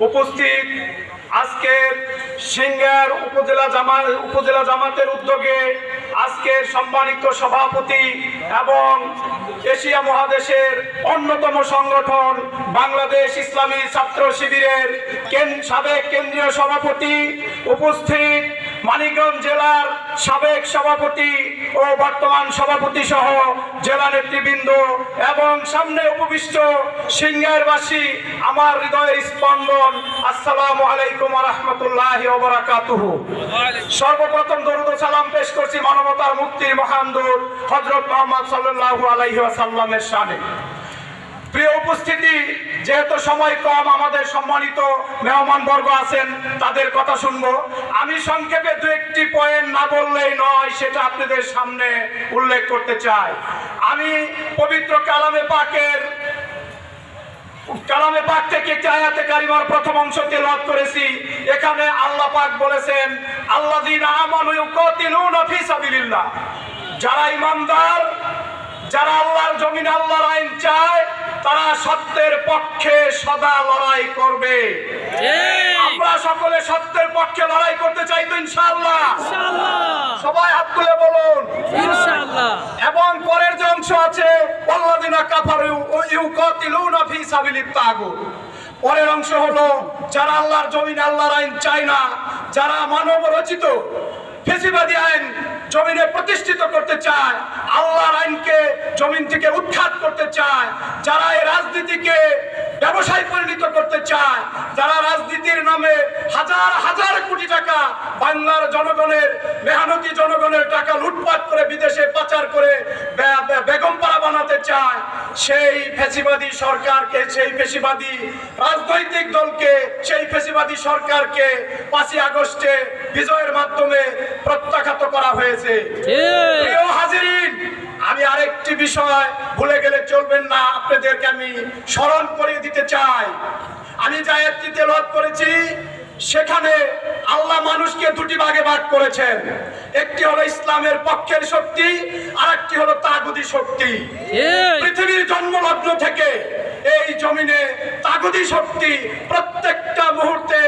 উপস্থিত আজকের সিঙ্গার উপজেলা জামা উপজেলা জামাতের উদ্যোগে আজকের সম্মানিত সভাপতি এবং এশিয়া মহাদেশের অন্যতম সংগঠন বাংলাদেশ ইসলামী ছাত্র শিবিরের সাবেক কেন্দ্রীয় সভাপতি, উপস্থিত মানিকগঞ্জ জেলার সাবেক সভাপতি ও বর্তমান সভাপতি সহ জেলা নেতৃবৃন্দ এবং সামনে উপবিষ্ট সিংহারবাসী আমার হৃদয়ের স্পন্দন, আসসালামু আলাইকুম রহমতুল্লাহ ওবরাকাতুহু সর্বপ্রথম দরুদ সালাম পেশ করছি মানবতার মুক্তির মহান দূত হজরত মোহাম্মদ সাল্লাল্লাহু আলাইহি ওয়াসাল্লামের শানে প্রিয় উপস্থিতি, যেহেতু সময় কম, আমাদের সম্মানিত মেহমান বর্গ আছেন, তাদের কথা শুনব। আমি সংক্ষেপে দু একটি পয়েন্ট না বললেই নয়, সেটা আপনাদের সামনে উল্লেখ করতে চাই। আমি পবিত্র কালামে পাকের, কালামে পাক থেকে চায়াতে কারিমার প্রথম অংশ তেলাওয়াত করেছি। এখানে আল্লাহ পাক বলেছেন আমানু ইউকাতিলুনা ফি সাবিলিল্লাহ। যারা ইমানদার, যারা আল্লাহর জমিন আল্লাহর আইন চায় তারা সত্যের পক্ষে সদা লড়াই করবে। আমরা সকলে সত্যের পক্ষে লড়াই করতে চাই তো ইনশাআল্লাহ। সবাই হাত তুলে বলুন। এবং পরের যে অংশ আছে আল্লাযিনা কাফারু ইউকাতিলুনা ফি সাবিলিত তাগুত। পরের অংশ হলো যারা আল্লাহর জমিন আল্লাহর আইন চায় না যারা মানব রচিত ফেসিবাদী আইন জমিনে প্রতিষ্ঠিত করতে চায় আল্লাহর আইনকে জমিন থেকে উৎখাত করতে চায় যারা এই রাজনীতিকে ব্যবসায় পরিণত করতে চায় যারা রাজনীতির নামে হাজার হাজার কোটি টাকা বাংলার জনগণের মেহনতি জনগণের টাকা লুটপাট করে বিদেশে পাচার করে বেগমপাড়া বানাতে চায় সেই ফেসিবাদী সরকারকে সেই ফেসিবাদী রাজনৈতিক দলকে সেই ফেসিবাদী সরকারকে পাঁচই আগস্টে বিজয়ের মাধ্যমে প্রত্যাখ্যাত করা হয়েছে। হাজিরিন আমি আরেকটি বিষয় ভুলে গেলে চলবেন না আপনাদেরকে আমি স্মরণ করিয়ে দিতে চাই। আমি যে আয়াতটি তেলাওয়াত করেছি সেখানে আল্লাহ মানুষকে দুটি ভাগে ভাগ করেছেন। একটি হলো ইসলামের পক্ষের শক্তি আর একটি হলো তাগুদি শক্তি। পৃথিবীর জন্মলগ্ন থেকে এই জমিনে তাগদি শক্তি প্রত্যেকটা মুহূর্তে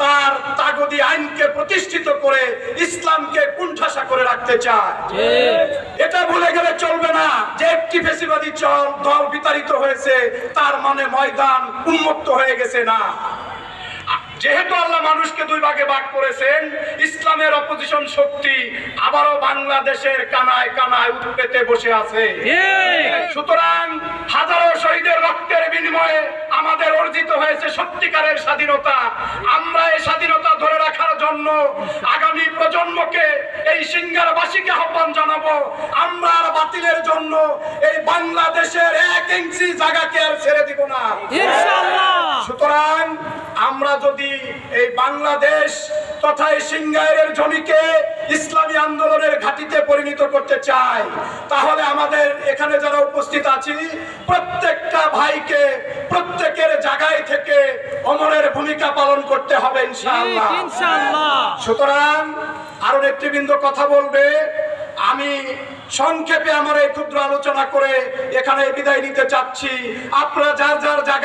তার তাগদি আইনকে প্রতিষ্ঠিত করে ইসলামকে কুণ্ঠাসা করে রাখতে চায়। এটা ভুলে গেলে চলবে না। যে একটি ফেসিবাদী চল দল বিতাড়িত হয়েছে তার মানে ময়দান উন্মুক্ত হয়ে গেছে না। যেহেতু আল্লাহ মানুষকে দুই ভাগে ভাগ করেছেন ইসলামের অপোজিশন শক্তি আবারও বাংলাদেশের কানায় কানায় উৎপেতে বসে আছে। সুতরাং হাজারো শহীদের রক্তের বিনিময়ে আমাদের অর্জিত হয়েছে সত্যিকারের স্বাধীনতা আমরা এই স্বাধীনতা ধরে রাখার জন্য আগামী প্রজন্মকে এই সিঙ্গারবাসীকে আহ্বান জানাব। আমরা আর বাতিলের জন্য এই বাংলাদেশের এক ইঞ্চি জায়গাকে আর ছেড়ে দিব না। সুতরাং আমরা যদি এই বাংলাদেশ তথা এই সিঙ্গাইরের জমিকে ইসলামী আন্দোলনের ঘাটিতে পরিণত করতে চাই তাহলে আমাদের এখানে যারা উপস্থিত আছি প্রত্যেকটা ভাইকে প্রত্যেকের জায়গায় থেকে অমরের ভূমিকা পালন করতে হবে ইনশাআল্লাহ। সুতরাং আরও নেতৃবৃন্দ কথা বলবে আমি সংক্ষেপে আমার এই ক্ষুদ্র আলোচনা করে এখানে বিদায় নিতে চাচ্ছি। আপনারা যার যার জায়গায় গিয়ে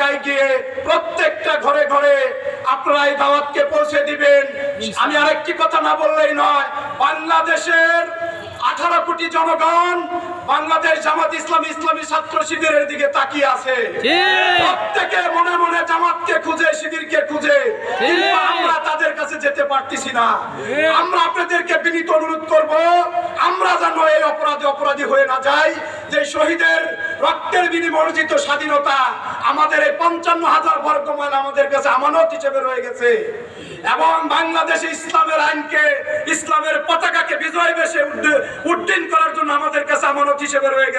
প্রত্যেকটা ঘরে ঘরে আপনারা এই দাওয়াতকে পৌঁছে দিবেন। আমি আরেকটি কথা না বললেই নয় বাংলাদেশের আঠারো কোটি জনগণ বাংলাদেশ জামাত ইসলামী ইসলামী ছাত্র শিবিরের দিকে তাকিয়ে আছে। প্রত্যেকে মনে মনে জামাতকে খুঁজে শিবিরকে খুঁজে আমরা তাদের কাছে যেতে পারতেছি না। আমরা আপনাদেরকে বিনীত অনুরোধ করব আমরা যেন এই অপরাধে অপরাধী হয়ে না যাই। যে শহীদের রক্তের বিনিময়ে স্বাধীনতা আমাদের এই পঞ্চান্ন হাজার বর্গ আমাদের কাছে আমানত হিসেবে রয়ে গেছে। এবং বাংলাদেশে ইসলামের আইনকে, ইসলামের পতাকাকে বিজয় বেশে উড্ডীন করার জন্য আমাদের কাছে আমানত হিসেবে রয়ে গেছে।